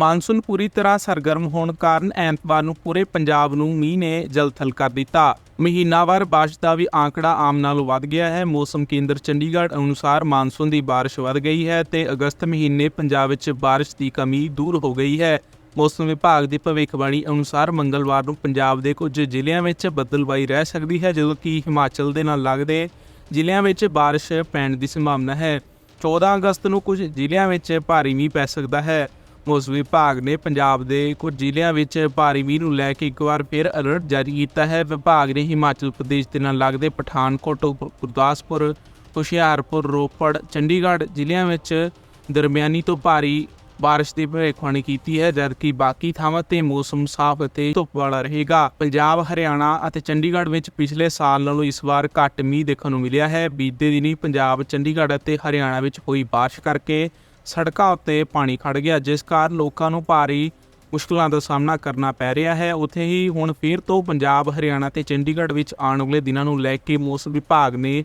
Monsoon ਪੂਰੀ ਤਰ੍ਹਾਂ ਸਰਗਰਮ ਹੋਣ ਕਾਰਨ ਐਤਵਾਰ ਨੂੰ ਪੂਰੇ ਪੰਜਾਬ ਨੂੰ ਮੀਂਹ ਨੇ ਜਲਥਲ ਕਰ ਦਿੱਤਾ। ਮਹੀਨਾਵਾਰ ਬਾਰਿਸ਼ ਦਾ ਵੀ ਆંકੜਾ ਆਮ ਨਾਲੋਂ ਵੱਧ ਗਿਆ ਹੈ। ਮੌਸਮ ਕੇਂਦਰ ਚੰਡੀਗੜ੍ਹ ਅਨੁਸਾਰ ਮਾਨਸੂਨ ਦੀ ਬਾਰਿਸ਼ ਵੱਧ ਗਈ ਹੈ ਤੇ ਅਗਸਤ ਮਹੀਨੇ ਪੰਜਾਬ ਵਿੱਚ ਬਾਰਿਸ਼ ਦੀ ਕਮੀ ਦੂਰ ਹੋ ਗਈ ਹੈ। ਮੌਸਮ ਵਿਭਾਗ ਦੀ ਭਵਿੱਖਬਾਣੀ ਅਨੁਸਾਰ ਮੰਗਲਵਾਰ ਨੂੰ ਪੰਜਾਬ ਦੇ ਕੁਝ ਜ਼ਿਲ੍ਹਿਆਂ ਵਿੱਚ ਬੱਦਲਬਾਈ ਰਹਿ ਸਕਦੀ ਹੈ, ਜਦੋਂ ਕਿ ਹਿਮਾਚਲ ਦੇ ਨਾਲ ਲੱਗਦੇ ਜ਼ਿਲ੍ਹਿਆਂ ਵਿੱਚ ਬਾਰਿਸ਼ ਪੈਣ ਦੀ ਸੰਭਾਵਨਾ ਹੈ। 14 ਅਗਸਤ ਨੂੰ ਕੁਝ ਜ਼ਿਲ੍ਹਿਆਂ ਵਿੱਚ ਭਾਰੀ ਮੀਂਹ ਪੈ ਸਕਦਾ ਹੈ। ਮੌਸਮ ਵਿਭਾਗ ਨੇ ਪੰਜਾਬ ਦੇ ਕੁਝ ਜ਼ਿਲ੍ਹਿਆਂ ਵਿੱਚ ਭਾਰੀ ਮੀਂਹ ਨੂੰ ਲੈ ਕੇ ਇੱਕ ਵਾਰ ਫਿਰ ਅਲਰਟ ਜਾਰੀ ਕੀਤਾ ਹੈ। ਵਿਭਾਗ ਨੇ ਹਿਮਾਚਲ ਪ੍ਰਦੇਸ਼ ਦੇ ਨਾਲ ਲੱਗਦੇ ਪਠਾਨਕੋਟ, ਗੁਰਦਾਸਪੁਰ, ਹੁਸ਼ਿਆਰਪੁਰ, ਰੋਪੜ, ਚੰਡੀਗੜ੍ਹ ਜ਼ਿਲ੍ਹਿਆਂ ਵਿੱਚ ਦਰਮਿਆਨੀ ਤੋਂ ਭਾਰੀ ਬਾਰਿਸ਼ ਦੀ ਭਵਿੱਖਬਾਣੀ ਕੀਤੀ ਹੈ, ਜਦਕਿ ਬਾਕੀ ਥਾਵਾਂ ਤੇ ਮੌਸਮ ਸਾਫ਼ ਅਤੇ ਧੁੱਪ ਵਾਲਾ ਰਹੇਗਾ। ਪੰਜਾਬ, ਹਰਿਆਣਾ ਅਤੇ ਚੰਡੀਗੜ੍ਹ ਵਿੱਚ ਪਿਛਲੇ ਸਾਲ ਨਾਲੋਂ ਇਸ ਵਾਰ ਘੱਟ ਮੀਂਹ ਦੇਖਣ ਨੂੰ ਮਿਲਿਆ ਹੈ। ਬੀਤੇ ਦਿਨੀ ਪੰਜਾਬ, ਚੰਡੀਗੜ੍ਹ ਅਤੇ ਹਰਿਆਣਾ ਵਿੱਚ ਹੋਈ ਬਾਰਿਸ਼ ਕਰਕੇ ਸੜਕਾਂ ਉੱਤੇ ਪਾਣੀ ਖੜ ਗਿਆ, ਜਿਸ ਕਾਰਨ ਲੋਕਾਂ ਨੂੰ ਭਾਰੀ ਮੁਸ਼ਕਲਾਂ ਦਾ ਸਾਹਮਣਾ ਕਰਨਾ ਪੈ ਰਿਹਾ ਹੈ। ਉੱਥੇ ਹੀ ਹੁਣ ਫਿਰ ਤੋਂ ਪੰਜਾਬ, ਹਰਿਆਣਾ ਤੇ ਚੰਡੀਗੜ੍ਹ ਵਿੱਚ ਆਉਣ ਵਾਲੇ ਦਿਨਾਂ ਨੂੰ ਲੈ ਕੇ ਮੌਸਮ ਵਿਭਾਗ ਨੇ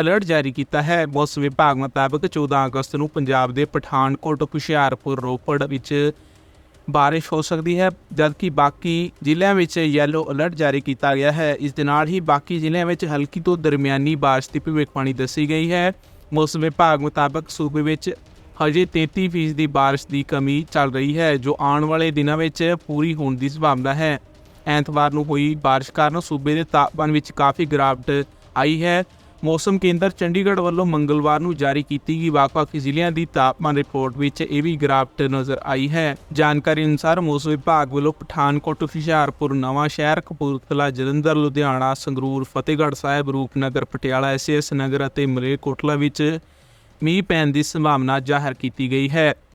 ਅਲਰਟ ਜਾਰੀ ਕੀਤਾ ਹੈ। ਮੌਸਮ ਵਿਭਾਗ ਮੁਤਾਬਕ 14 ਅਗਸਤ ਨੂੰ ਪੰਜਾਬ ਦੇ ਪਠਾਨਕੋਟ, ਹੁਸ਼ਿਆਰਪੁਰ, ਰੋਪੜ ਵਿੱਚ ਬਾਰਿਸ਼ ਹੋ ਸਕਦੀ ਹੈ, ਜਦਕਿ ਬਾਕੀ ਜ਼ਿਲ੍ਹਿਆਂ ਵਿੱਚ ਯੈਲੋ ਅਲਰਟ ਜਾਰੀ ਕੀਤਾ ਗਿਆ ਹੈ। ਇਸ ਦੇ ਨਾਲ ਹੀ ਬਾਕੀ ਜ਼ਿਲ੍ਹਿਆਂ ਵਿੱਚ ਹਲਕੀ ਤੋਂ ਦਰਮਿਆਨੀ ਬਾਰਿਸ਼ ਦੀ ਭਵਿੱਖਬਾਣੀ ਦੱਸੀ ਗਈ ਹੈ। ਮੌਸਮ ਵਿਭਾਗ ਮੁਤਾਬਕ ਸੂਬੇ ਵਿੱਚ ਹਜੇ 33% ਦੀ ਬਾਰਿਸ਼ ਦੀ ਕਮੀ ਚੱਲ ਰਹੀ ਹੈ, ਜੋ ਆਉਣ ਵਾਲੇ ਦਿਨਾਂ ਵਿੱਚ ਪੂਰੀ ਹੋਣ ਦੀ ਸੰਭਾਵਨਾ ਹੈ। ਐਤਵਾਰ ਨੂੰ ਹੋਈ ਬਾਰਿਸ਼ ਕਾਰਨ ਸੂਬੇ ਦੇ ਤਾਪਮਾਨ ਵਿੱਚ ਕਾਫੀ ਗਿਰਾਵਟ ਆਈ ਹੈ। ਮੌਸਮ ਕੇਂਦਰ ਚੰਡੀਗੜ੍ਹ ਵੱਲੋਂ ਮੰਗਲਵਾਰ ਨੂੰ ਜਾਰੀ ਕੀਤੀ ਗਈ ਵੱਖ-ਵੱਖ ਜ਼ਿਲ੍ਹਿਆਂ ਦੀ ਤਾਪਮਾਨ ਰਿਪੋਰਟ ਵਿੱਚ ਇਹ ਵੀ ਗਿਰਾਵਟ ਨਜ਼ਰ ਆਈ ਹੈ। ਜਾਣਕਾਰੀ ਅਨੁਸਾਰ ਮੌਸਮ ਵਿਭਾਗ ਵੱਲੋਂ ਪਠਾਨਕੋਟ, ਹੁਸ਼ਿਆਰਪੁਰ, ਨਵਾਂ ਸ਼ਹਿਰ, ਕਪੂਰਥਲਾ, ਜਲੰਧਰ, ਲੁਧਿਆਣਾ, ਸੰਗਰੂਰ, ਫਤਿਹਗੜ੍ਹ ਸਾਹਿਬ, ਰੂਪਨਗਰ, ਪਟਿਆਲਾ ਐਸਐਸ ਨਗਰ ਅਤੇ ਮਲੇਰਕੋਟਲਾ ਵਿੱਚ ਮੀਂਹ ਪੈਣ ਦੀ ਸੰਭਾਵਨਾ ਜ਼ਾਹਰ ਕੀਤੀ ਗਈ ਹੈ।